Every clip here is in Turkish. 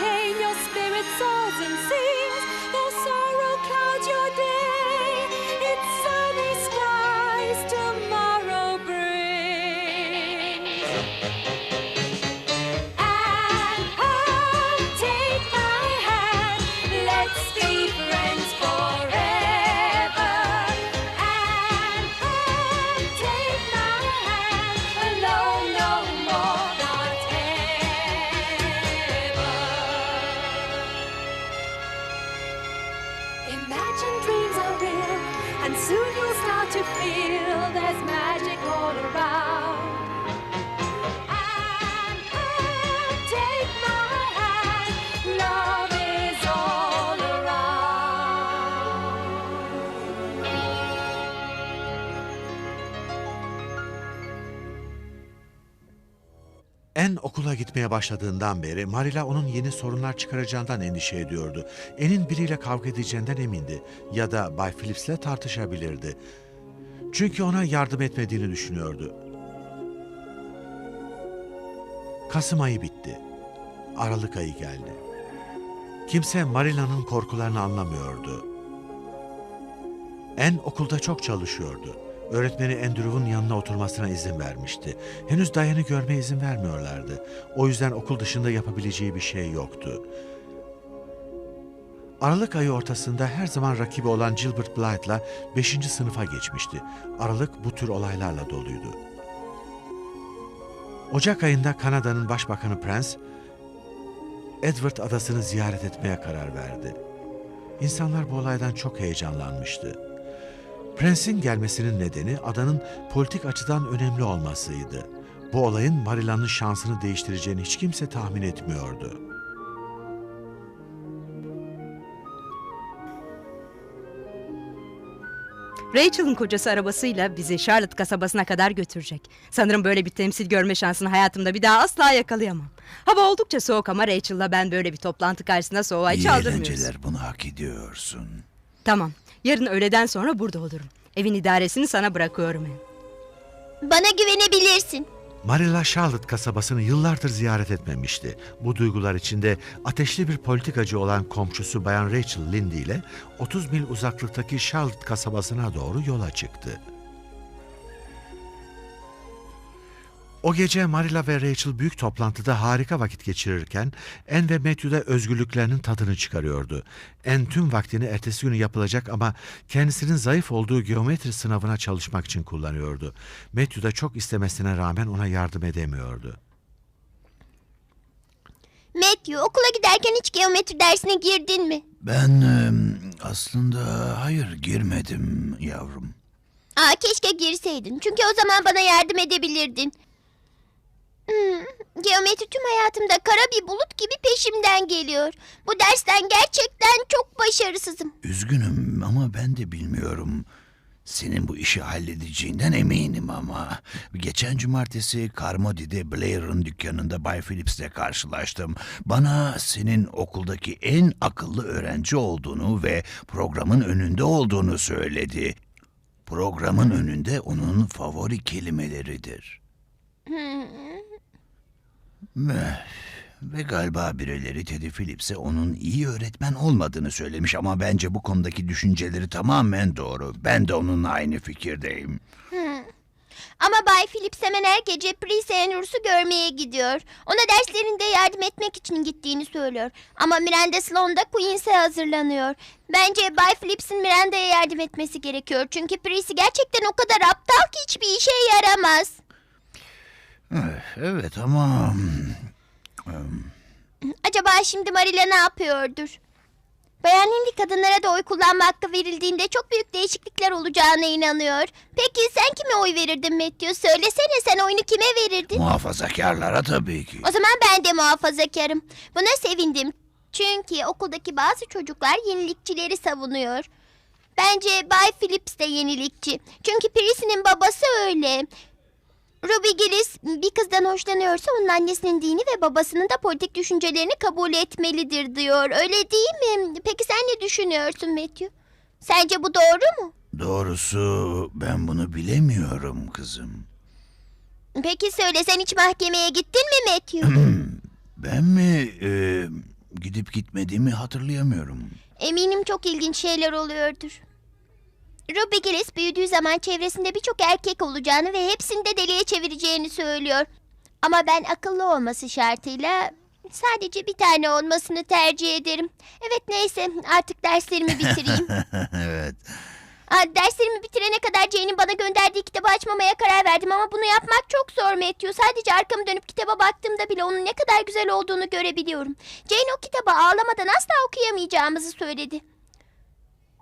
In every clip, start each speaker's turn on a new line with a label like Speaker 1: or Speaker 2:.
Speaker 1: em Imagine dreams are real, and soon you'll start to feel there's magic all around.
Speaker 2: En okula gitmeye başladığından beri Marilla onun yeni sorunlar çıkaracağından endişe ediyordu. En'in biriyle kavga edeceğinden emindi ya da Bay Phillips'le tartışabilirdi. Çünkü ona yardım etmediğini düşünüyordu. Kasım ayı bitti. Aralık ayı geldi. Kimse Marilla'nın korkularını anlamıyordu. En okulda çok çalışıyordu. Öğretmeni Andrew'un yanına oturmasına izin vermişti. Henüz Dayan'ı görmeye izin vermiyorlardı. O yüzden okul dışında yapabileceği bir şey yoktu. Aralık ayı ortasında her zaman rakibi olan Gilbert Blythe'la 5. sınıfa geçmişti. Aralık bu tür olaylarla doluydu. Ocak ayında Kanada'nın Başbakanı Prince, Edward adasını ziyaret etmeye karar verdi. İnsanlar bu olaydan çok heyecanlanmıştı. Prensin gelmesinin nedeni adanın politik açıdan önemli olmasıydı. Bu olayın Marilla'nın şansını değiştireceğini hiç kimse tahmin etmiyordu.
Speaker 3: Rachel'ın kocası arabasıyla bizi Charlotte kasabasına kadar götürecek. Sanırım böyle bir temsil görme şansını hayatımda bir daha asla yakalayamam. Hava oldukça soğuk ama Rachel'la ben böyle bir toplantı karşısında soğuğa hiç
Speaker 4: İyi
Speaker 3: aldırmıyoruz.
Speaker 4: eğlenceler bunu hak ediyorsun.
Speaker 3: Tamam. Yarın öğleden sonra burada olurum. Evin idaresini sana bırakıyorum.
Speaker 5: Bana güvenebilirsin.
Speaker 2: Marilla Charlotte kasabasını yıllardır ziyaret etmemişti. Bu duygular içinde ateşli bir politikacı olan komşusu Bayan Rachel Lindy ile 30 mil uzaklıktaki Charlotte kasabasına doğru yola çıktı. O gece Marilla ve Rachel büyük toplantıda harika vakit geçirirken En ve Matthew de özgürlüklerinin tadını çıkarıyordu. En tüm vaktini ertesi günü yapılacak ama kendisinin zayıf olduğu geometri sınavına çalışmak için kullanıyordu. Matthew da çok istemesine rağmen ona yardım edemiyordu.
Speaker 5: Matthew okula giderken hiç geometri dersine girdin mi?
Speaker 4: Ben e, aslında hayır girmedim yavrum.
Speaker 5: Aa keşke girseydin. Çünkü o zaman bana yardım edebilirdin. Hmm, geometri tüm hayatımda kara bir bulut gibi peşimden geliyor. Bu dersten gerçekten çok başarısızım.
Speaker 4: Üzgünüm ama ben de bilmiyorum. Senin bu işi halledeceğinden eminim ama. Geçen cumartesi Carmody'de Blair'ın dükkanında Bay Phillips'le karşılaştım. Bana senin okuldaki en akıllı öğrenci olduğunu ve programın önünde olduğunu söyledi. Programın önünde onun favori kelimeleridir. Ve, ve galiba birileri Teddy Phillips'e onun iyi öğretmen olmadığını söylemiş ama bence bu konudaki düşünceleri tamamen doğru. Ben de onunla aynı fikirdeyim.
Speaker 5: Ama Bay Phillips hemen her gece Prince Andrews'u görmeye gidiyor. Ona derslerinde yardım etmek için gittiğini söylüyor. Ama Miranda Sloan Queen's'e hazırlanıyor. Bence Bay Phillips'in Miranda'ya yardım etmesi gerekiyor. Çünkü Prince gerçekten o kadar aptal ki hiçbir işe yaramaz.
Speaker 4: Evet ama...
Speaker 5: Acaba şimdi Marilla ne yapıyordur? Bayan Lindy kadınlara da oy kullanma hakkı verildiğinde çok büyük değişiklikler olacağına inanıyor. Peki sen kime oy verirdin Matthew? Söylesene sen oyunu kime verirdin?
Speaker 4: Muhafazakarlara tabii ki.
Speaker 5: O zaman ben de muhafazakarım. Buna sevindim. Çünkü okuldaki bazı çocuklar yenilikçileri savunuyor. Bence Bay Phillips de yenilikçi. Çünkü Prissie'nin babası öyle. Ruby Gillis bir kızdan hoşlanıyorsa onun annesinin dini ve babasının da politik düşüncelerini kabul etmelidir diyor. Öyle değil mi? Peki sen ne düşünüyorsun Matthew? Sence bu doğru mu?
Speaker 4: Doğrusu ben bunu bilemiyorum kızım.
Speaker 5: Peki söyle sen hiç mahkemeye gittin mi Matthew?
Speaker 4: Ben mi? Ee, gidip gitmediğimi hatırlayamıyorum.
Speaker 5: Eminim çok ilginç şeyler oluyordur. Ruby Gillis büyüdüğü zaman çevresinde birçok erkek olacağını ve hepsini de deliye çevireceğini söylüyor. Ama ben akıllı olması şartıyla sadece bir tane olmasını tercih ederim. Evet neyse artık derslerimi bitireyim.
Speaker 4: evet.
Speaker 5: Aa, derslerimi bitirene kadar Jane'in bana gönderdiği kitabı açmamaya karar verdim ama bunu yapmak çok zor Matthew. Sadece arkamı dönüp kitaba baktığımda bile onun ne kadar güzel olduğunu görebiliyorum. Jane o kitabı ağlamadan asla okuyamayacağımızı söyledi.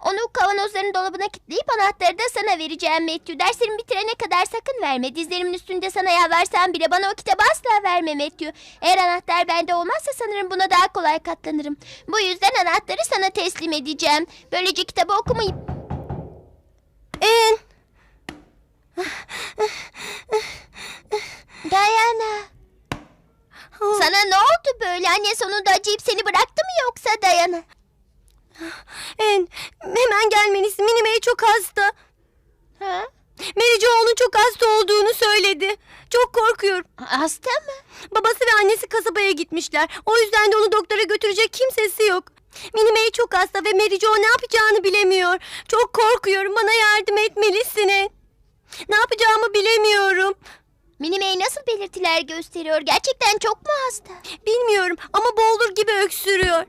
Speaker 5: Onu kavanozların dolabına kilitleyip anahtarı da sana vereceğim Matthew. Derslerimi bitirene kadar sakın verme. Dizlerimin üstünde sana yalvarsam bile bana o kitabı asla verme Matthew. Eğer anahtar bende olmazsa sanırım buna daha kolay katlanırım. Bu yüzden anahtarı sana teslim edeceğim. Böylece kitabı okumayıp
Speaker 6: En,
Speaker 5: Dayana. Sana ne oldu böyle? Anne sonunda acıyıp seni bıraktı mı yoksa Dayana?
Speaker 6: En, hemen gelmelisin. Minnie May çok hasta.
Speaker 5: Ha?
Speaker 6: Mary Jo onun çok hasta olduğunu söyledi. Çok korkuyorum.
Speaker 5: Hasta mı?
Speaker 6: Babası ve annesi kasabaya gitmişler. O yüzden de onu doktora götürecek kimsesi yok. Minnie May çok hasta ve Mary Jo ne yapacağını bilemiyor. Çok korkuyorum. Bana yardım etmelisin En. Ne yapacağımı bilemiyorum.
Speaker 5: Minnie May nasıl belirtiler gösteriyor? Gerçekten çok mu hasta?
Speaker 6: Bilmiyorum ama boğulur gibi öksürüyor.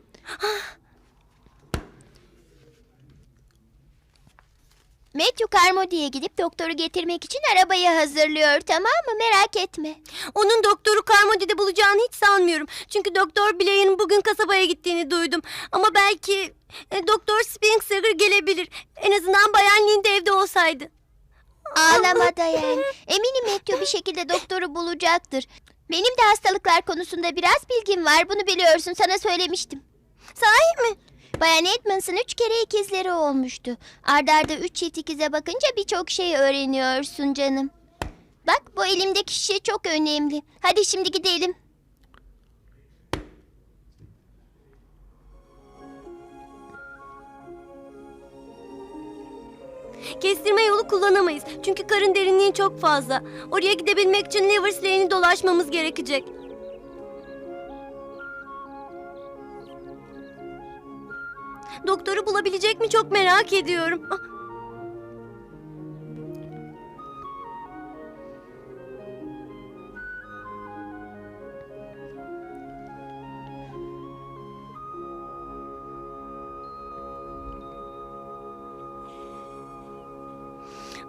Speaker 5: Matthew Carmody'ye gidip doktoru getirmek için arabayı hazırlıyor tamam mı? Merak etme.
Speaker 6: Onun doktoru Carmody'de bulacağını hiç sanmıyorum. Çünkü Doktor Blair'in bugün kasabaya gittiğini duydum. Ama belki e, Doktor Spinksagger gelebilir. En azından Bayan Lynn de evde olsaydı.
Speaker 5: Ağlama Dayan. Eminim Matthew bir şekilde doktoru bulacaktır. Benim de hastalıklar konusunda biraz bilgim var. Bunu biliyorsun sana söylemiştim.
Speaker 6: Sahi mi?
Speaker 5: Bayan Edmonds'ın üç kere ikizleri olmuştu. Arda arda üç çift ikize bakınca birçok şey öğreniyorsun canım. Bak bu elimdeki şişe çok önemli. Hadi şimdi gidelim.
Speaker 6: Kestirme yolu kullanamayız. Çünkü karın derinliği çok fazla. Oraya gidebilmek için Livers Lane'i dolaşmamız gerekecek. Doktoru bulabilecek mi çok merak ediyorum. Ah,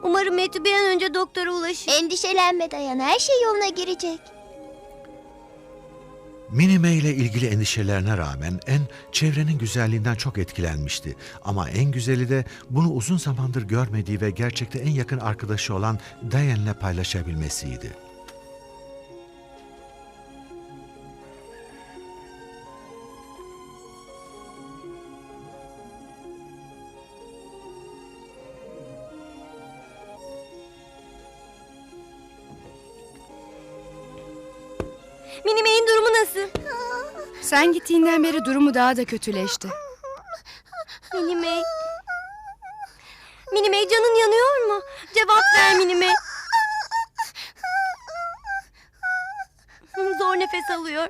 Speaker 6: Umarım Matthew bir an önce doktora ulaşır.
Speaker 5: Endişelenme Dayan. Her şey yoluna girecek.
Speaker 2: Minnie May ile ilgili endişelerine rağmen En çevrenin güzelliğinden çok etkilenmişti. Ama en güzeli de bunu uzun zamandır görmediği ve gerçekte en yakın arkadaşı olan Diane'le paylaşabilmesiydi.
Speaker 3: Sen gittiğinden beri durumu daha da kötüleşti.
Speaker 6: Minnie May. Canın yanıyor mu? Cevap ver May. Zor nefes alıyor.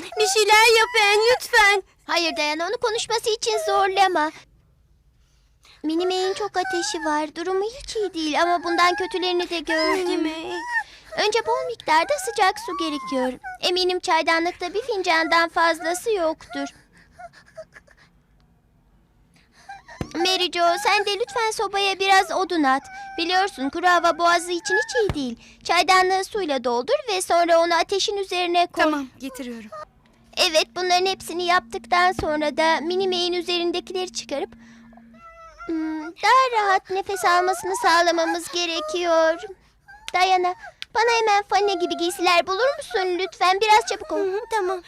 Speaker 6: Bir şeyler yap En lütfen.
Speaker 5: Hayır Dayan onu konuşması için zorlama. May'in çok ateşi var. Durumu hiç iyi değil ama bundan kötülerini de gördüm.
Speaker 6: May.
Speaker 5: Önce bol miktarda sıcak su gerekiyor. Eminim çaydanlıkta bir fincandan fazlası yoktur. Mary Jo sen de lütfen sobaya biraz odun at. Biliyorsun kuru hava boğazı için hiç iyi değil. Çaydanlığı suyla doldur ve sonra onu ateşin üzerine koy.
Speaker 3: Tamam getiriyorum.
Speaker 5: Evet bunların hepsini yaptıktan sonra da mini May'in üzerindekileri çıkarıp hmm, daha rahat nefes almasını sağlamamız gerekiyor. Dayana bana hemen fanne gibi giysiler bulur musun lütfen biraz çabuk ol.
Speaker 6: Tamam.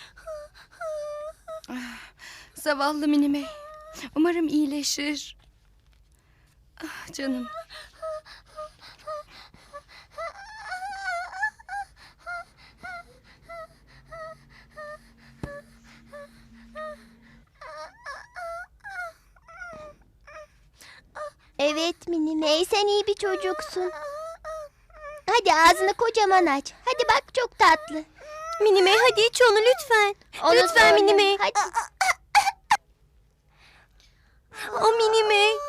Speaker 3: Zavallı Minime. Umarım iyileşir. Ah canım.
Speaker 5: Evet mini May sen iyi bir çocuksun. Hadi ağzını kocaman aç. Hadi bak çok tatlı.
Speaker 6: Minime hadi iç onu lütfen.
Speaker 5: Onu
Speaker 6: lütfen Minime.
Speaker 5: Hadi.
Speaker 6: O Minime.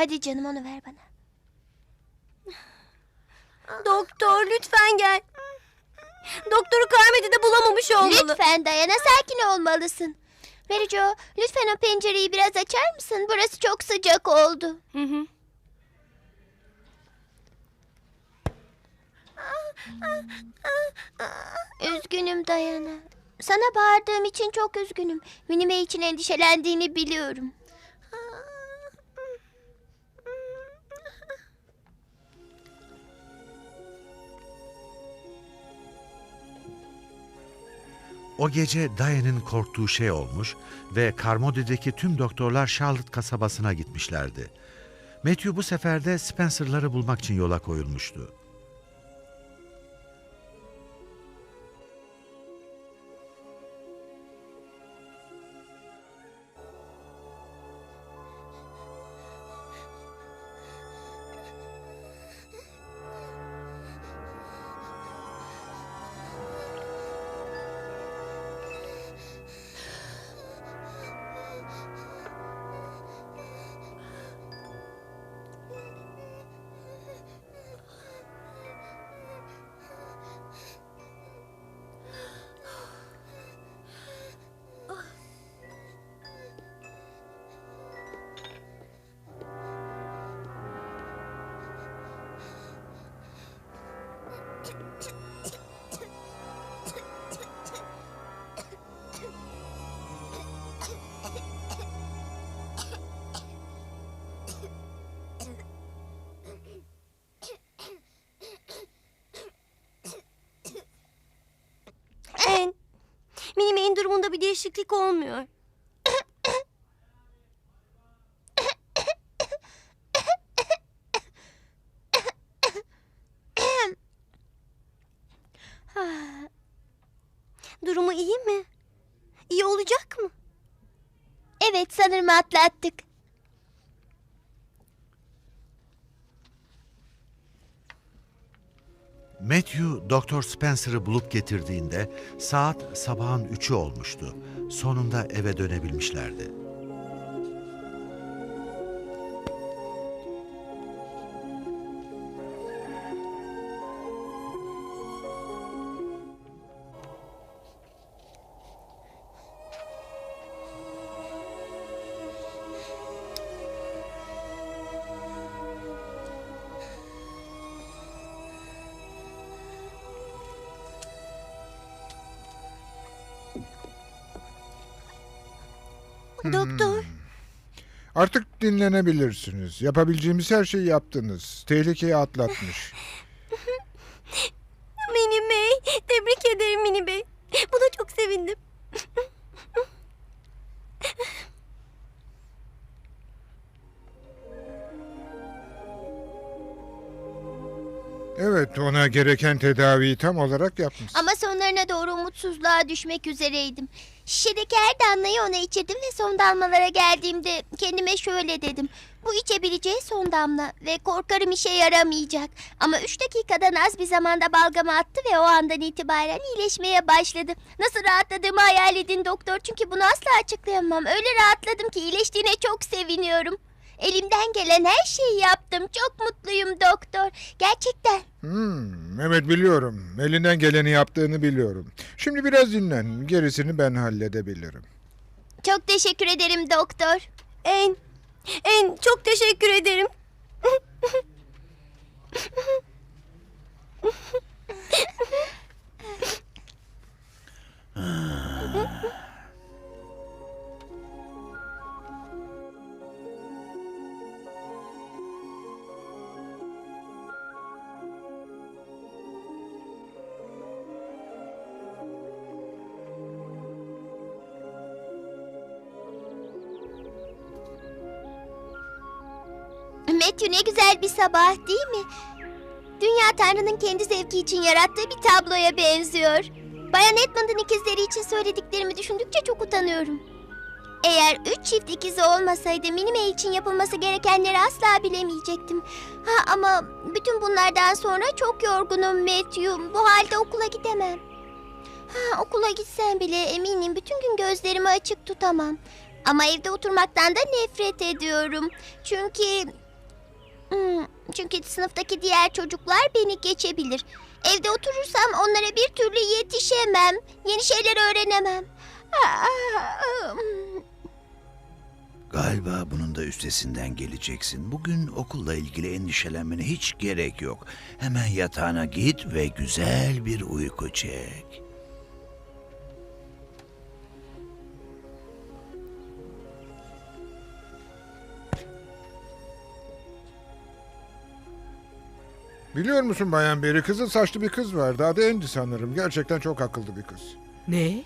Speaker 5: Hadi canım onu ver bana.
Speaker 6: Doktor lütfen gel. Doktoru Carmedy'de bulamamış olmalı.
Speaker 5: Lütfen Dayana sakin olmalısın. Mary Jo, lütfen o pencereyi biraz açar mısın? Burası çok sıcak oldu.
Speaker 3: Hı hı.
Speaker 5: Üzgünüm Dayana. Sana bağırdığım için çok üzgünüm. Minime için endişelendiğini biliyorum.
Speaker 2: O gece Diane'in korktuğu şey olmuş ve Carmody'deki tüm doktorlar Charlotte kasabasına gitmişlerdi. Matthew bu sefer de Spencer'ları bulmak için yola koyulmuştu.
Speaker 6: Minime'in durumunda bir değişiklik olmuyor. Durumu iyi mi? İyi olacak mı?
Speaker 5: Evet sanırım atlattık.
Speaker 2: Matthew Doktor Spencer'ı bulup getirdiğinde saat sabahın üçü olmuştu. Sonunda eve dönebilmişlerdi.
Speaker 6: Doktor.
Speaker 7: Artık dinlenebilirsiniz. Yapabileceğimiz her şeyi yaptınız. Tehlikeyi atlatmış. gereken tedaviyi tam olarak yapmış.
Speaker 5: Ama sonlarına doğru umutsuzluğa düşmek üzereydim. Şişedeki her damlayı ona içirdim ve son damlalara geldiğimde kendime şöyle dedim. Bu içebileceği son damla ve korkarım işe yaramayacak. Ama üç dakikadan az bir zamanda balgama attı ve o andan itibaren iyileşmeye başladı. Nasıl rahatladığımı hayal edin doktor çünkü bunu asla açıklayamam. Öyle rahatladım ki iyileştiğine çok seviniyorum. Elimden gelen her şeyi yaptım. Çok mutluyum doktor. Gerçekten.
Speaker 7: Hmm, evet biliyorum. Elinden geleni yaptığını biliyorum. Şimdi biraz dinlen. Gerisini ben halledebilirim.
Speaker 5: Çok teşekkür ederim doktor.
Speaker 6: En. En çok teşekkür ederim.
Speaker 5: Matthew ne güzel bir sabah değil mi? Dünya Tanrı'nın kendi zevki için yarattığı bir tabloya benziyor. Bayan Edmund'un ikizleri için söylediklerimi düşündükçe çok utanıyorum. Eğer üç çift ikizi olmasaydı Minime için yapılması gerekenleri asla bilemeyecektim. Ha ama bütün bunlardan sonra çok yorgunum Matthew. Bu halde okula gidemem. Ha, okula gitsem bile eminim bütün gün gözlerimi açık tutamam. Ama evde oturmaktan da nefret ediyorum. Çünkü... Hmm, çünkü sınıftaki diğer çocuklar beni geçebilir. Evde oturursam onlara bir türlü yetişemem. Yeni şeyler öğrenemem.
Speaker 4: Galiba bunun da üstesinden geleceksin. Bugün okulla ilgili endişelenmene hiç gerek yok. Hemen yatağına git ve güzel bir uyku çek.
Speaker 7: Biliyor musun Bayan Beri kızıl saçlı bir kız vardı. Adı Andy sanırım. Gerçekten çok akıllı bir kız.
Speaker 3: Ne?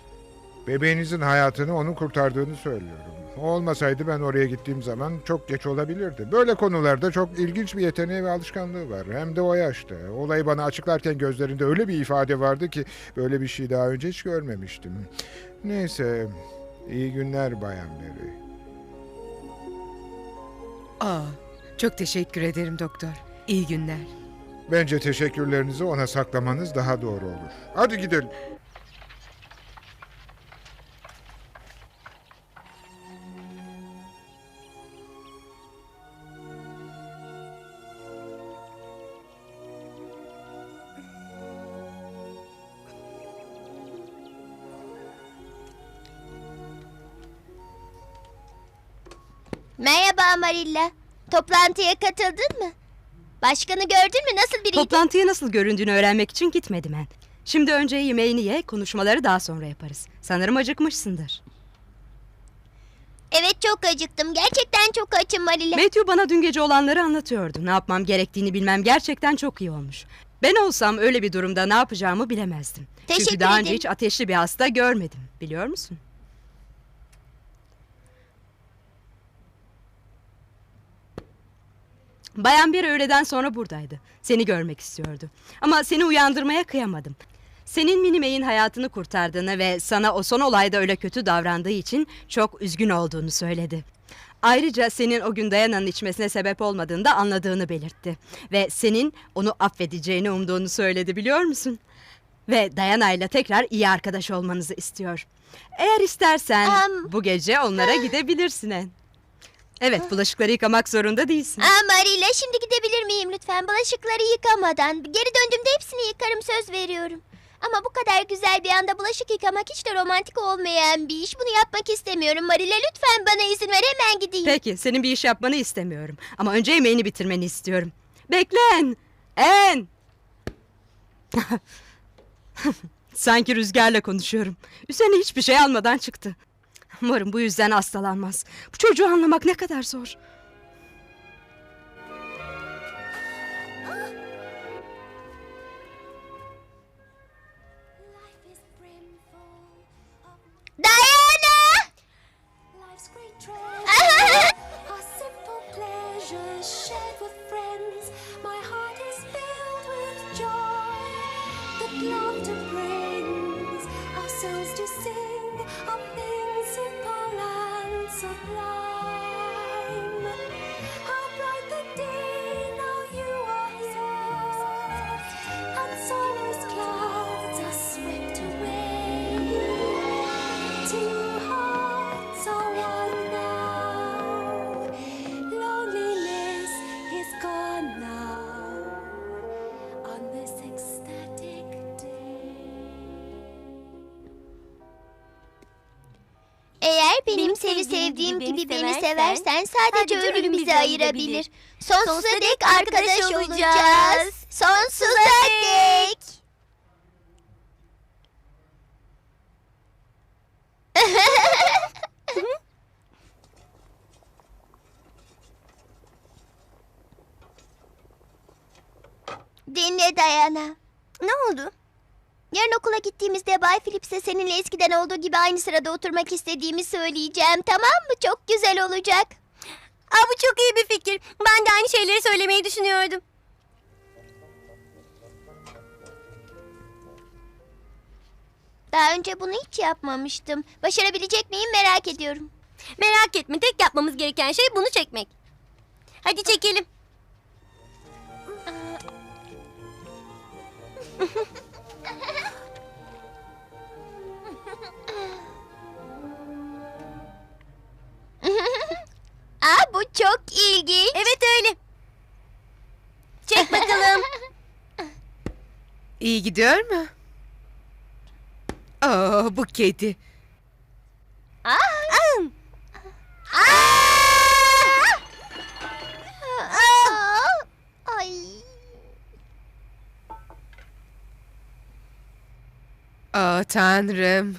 Speaker 7: Bebeğinizin hayatını onun kurtardığını söylüyorum. O olmasaydı ben oraya gittiğim zaman çok geç olabilirdi. Böyle konularda çok ilginç bir yeteneği ve alışkanlığı var. Hem de o yaşta. Olayı bana açıklarken gözlerinde öyle bir ifade vardı ki böyle bir şey daha önce hiç görmemiştim. Neyse, iyi günler Bayan Beri.
Speaker 3: Aa, çok teşekkür ederim doktor. İyi günler.
Speaker 7: Bence teşekkürlerinizi ona saklamanız daha doğru olur. Hadi gidelim.
Speaker 5: Merhaba Marilla. Toplantıya katıldın mı? Başkanı gördün mü? Nasıl biriydi?
Speaker 3: Toplantıya nasıl göründüğünü öğrenmek için gitmedim ben. Şimdi önce yemeğini ye, konuşmaları daha sonra yaparız. Sanırım acıkmışsındır.
Speaker 5: Evet çok acıktım. Gerçekten çok açım Marilla.
Speaker 3: Matthew bana dün gece olanları anlatıyordu. Ne yapmam gerektiğini bilmem gerçekten çok iyi olmuş. Ben olsam öyle bir durumda ne yapacağımı bilemezdim.
Speaker 5: Teşekkür
Speaker 3: Çünkü daha önce hiç ateşli bir hasta görmedim. Biliyor musun? Bayan bir öğleden sonra buradaydı. Seni görmek istiyordu. Ama seni uyandırmaya kıyamadım. Senin Minime'in hayatını kurtardığını ve sana o son olayda öyle kötü davrandığı için çok üzgün olduğunu söyledi. Ayrıca senin o gün Dayana'nın içmesine sebep olmadığını da anladığını belirtti. Ve senin onu affedeceğini umduğunu söyledi biliyor musun? Ve Dayana ile tekrar iyi arkadaş olmanızı istiyor. Eğer istersen
Speaker 5: Am-
Speaker 3: bu gece onlara gidebilirsin. en. Evet bulaşıkları yıkamak zorunda değilsin.
Speaker 5: Aa Marilla şimdi gidebilir miyim lütfen? Bulaşıkları yıkamadan. Geri döndüğümde hepsini yıkarım söz veriyorum. Ama bu kadar güzel bir anda bulaşık yıkamak hiç de romantik olmayan bir iş. Bunu yapmak istemiyorum Marilla. Lütfen bana izin ver hemen gideyim.
Speaker 3: Peki senin bir iş yapmanı istemiyorum. Ama önce yemeğini bitirmeni istiyorum. Beklen. En. Sanki rüzgarla konuşuyorum. Üzerine hiçbir şey almadan çıktı. Umarım bu yüzden hastalanmaz. Bu çocuğu anlamak ne kadar zor.
Speaker 5: Benim, seni
Speaker 6: sevdiğim gibi beni seversen,
Speaker 5: sadece ölüm bizi ayırabilir.
Speaker 6: Sonsuza dek arkadaş olacağız.
Speaker 5: Sonsuza dek. Dinle Dayana.
Speaker 6: Ne oldu?
Speaker 5: Yarın okula gittiğimizde Bay Phillips'e seninle eskiden olduğu gibi aynı sırada oturmak istediğimi söyleyeceğim. Tamam mı? Çok güzel olacak.
Speaker 6: Aa, bu çok iyi bir fikir. Ben de aynı şeyleri söylemeyi düşünüyordum.
Speaker 5: Daha önce bunu hiç yapmamıştım. Başarabilecek miyim merak ediyorum.
Speaker 6: Merak etme tek yapmamız gereken şey bunu çekmek. Hadi çekelim.
Speaker 5: Aa bu çok ilginç.
Speaker 6: Evet öyle. Çek bakalım.
Speaker 8: İyi gidiyor mu? Aa, bu kedi.
Speaker 5: Aa! Ay.
Speaker 8: Aa, tanrım.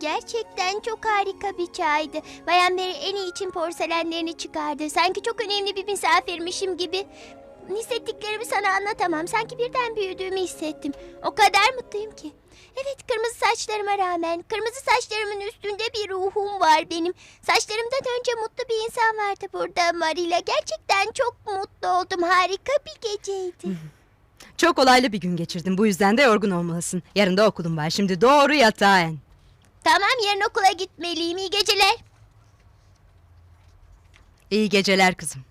Speaker 5: Gerçekten çok harika bir çaydı. Bayan Mary en iyi için porselenlerini çıkardı. Sanki çok önemli bir misafirmişim gibi. Hissettiklerimi sana anlatamam. Sanki birden büyüdüğümü hissettim. O kadar mutluyum ki. Evet kırmızı saçlarıma rağmen kırmızı saçlarımın üstünde bir ruhum var benim. Saçlarımdan önce mutlu bir insan vardı burada Marila. Gerçekten çok mutlu oldum. Harika bir geceydi.
Speaker 3: Çok olaylı bir gün geçirdim. Bu yüzden de yorgun olmalısın. Yarın da okulum var. Şimdi doğru yatağa en.
Speaker 5: Tamam yarın okula gitmeliyim. İyi geceler.
Speaker 3: İyi geceler kızım.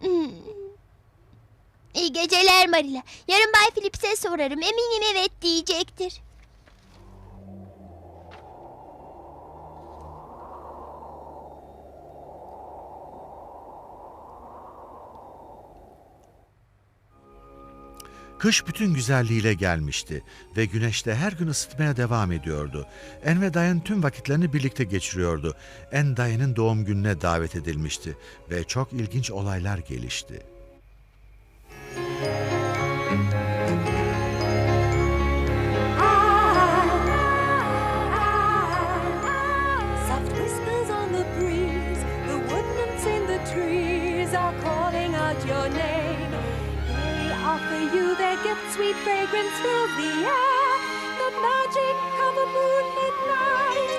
Speaker 5: Hmm. İyi geceler Marila. Yarın Bay Phillips'e sorarım. Eminim evet diyecektir.
Speaker 2: Kış bütün güzelliğiyle gelmişti ve güneş de her gün ısıtmaya devam ediyordu. En ve Dayan tüm vakitlerini birlikte geçiriyordu. En Dayan'ın doğum gününe davet edilmişti ve çok ilginç olaylar gelişti.
Speaker 1: Gift, sweet fragrance fills the air. The magic of a moonlit night